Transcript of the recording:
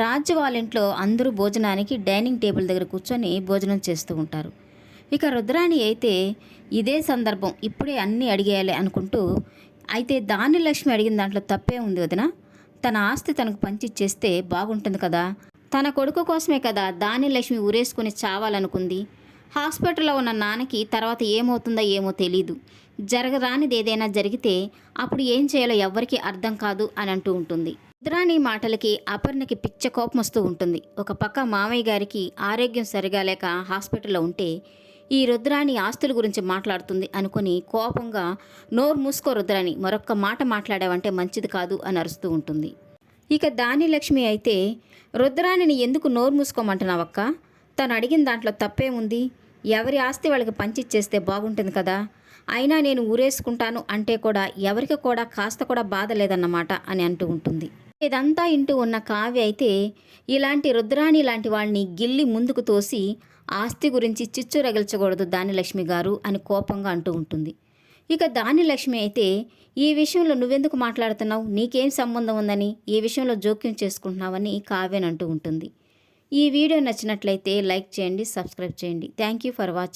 రాజు వాళ్ళ ఇంట్లో అందరూ భోజనానికి డైనింగ్ టేబుల్ దగ్గర కూర్చొని భోజనం చేస్తూ ఉంటారు. ఇక రుద్రాణి అయితే ఇదే సందర్భం ఇప్పుడే అన్నీ అడిగేయాలి అనుకుంటూ అయితే దాని లక్ష్మి అడిగిన దాంట్లో తప్పే ఉంది వదిన. తన ఆస్తి తనకు పంచిచ్చేస్తే బాగుంటుంది కదా. తన కొడుకు కోసమే కదా దాని లక్ష్మి ఊరేసుకుని చావాలనుకుంది. హాస్పిటల్లో ఉన్న నాన్నకి తర్వాత ఏమవుతుందో ఏమో తెలీదు. జరగరానిది ఏదైనా జరిగితే అప్పుడు ఏం చేయాలో ఎవ్వరికీ అర్థం కాదు అని అంటూ ఉంటుంది. రుద్రాణి మాటలకి అపర్ణకి పిచ్చ కోపం వస్తూ ఉంటుంది. ఒక పక్క మామయ్య గారికి ఆరోగ్యం సరిగా లేక హాస్పిటల్లో ఉంటే ఈ రుద్రాణి ఆస్తుల గురించి మాట్లాడుతుంది అనుకుని కోపంగా నోరు మూసుకో రుద్రాణి మరొక్క మాట మాట్లాడావంటే మంచిది కాదు అని అరుస్తూ ఉంటుంది. ఇక దాని లక్ష్మి అయితే రుద్రాణిని ఎందుకు నోరు మూసుకోమంటున్నావక్క? తను అడిగిన దాంట్లో తప్పేముంది? ఎవరి ఆస్తి వాళ్ళకి పంచిచ్చేస్తే బాగుంటుంది కదా? అయినా నేను ఊరేసుకుంటాను అంటే కూడా ఎవరికి కూడా కాస్త కూడా బాధ లేదన్నమాట అని అంటూ ఉంటుంది. ఇదంతా ఇంటూ ఉన్న కావ్య అయితే ఇలాంటి రుద్రాణి లాంటి వాళ్ళని గిల్లి ముందుకు తోసి ఆస్తి గురించి చిచ్చు రగిల్చకూడదు దాని లక్ష్మి గారు అని కోపంగా అంటూ ఉంటుంది. ఇక దాని లక్ష్మి అయితే ఈ విషయంలో నువ్వెందుకు మాట్లాడుతున్నావు? నీకేం సంబంధం ఉందని ఈ విషయంలో జోక్యం చేసుకుంటున్నావని కావ్యనంటూ ఉంటుంది. ఈ వీడియో నచ్చినట్లయితే లైక్ చేయండి సబ్స్క్రైబ్ చేయండి. Thank you for watching.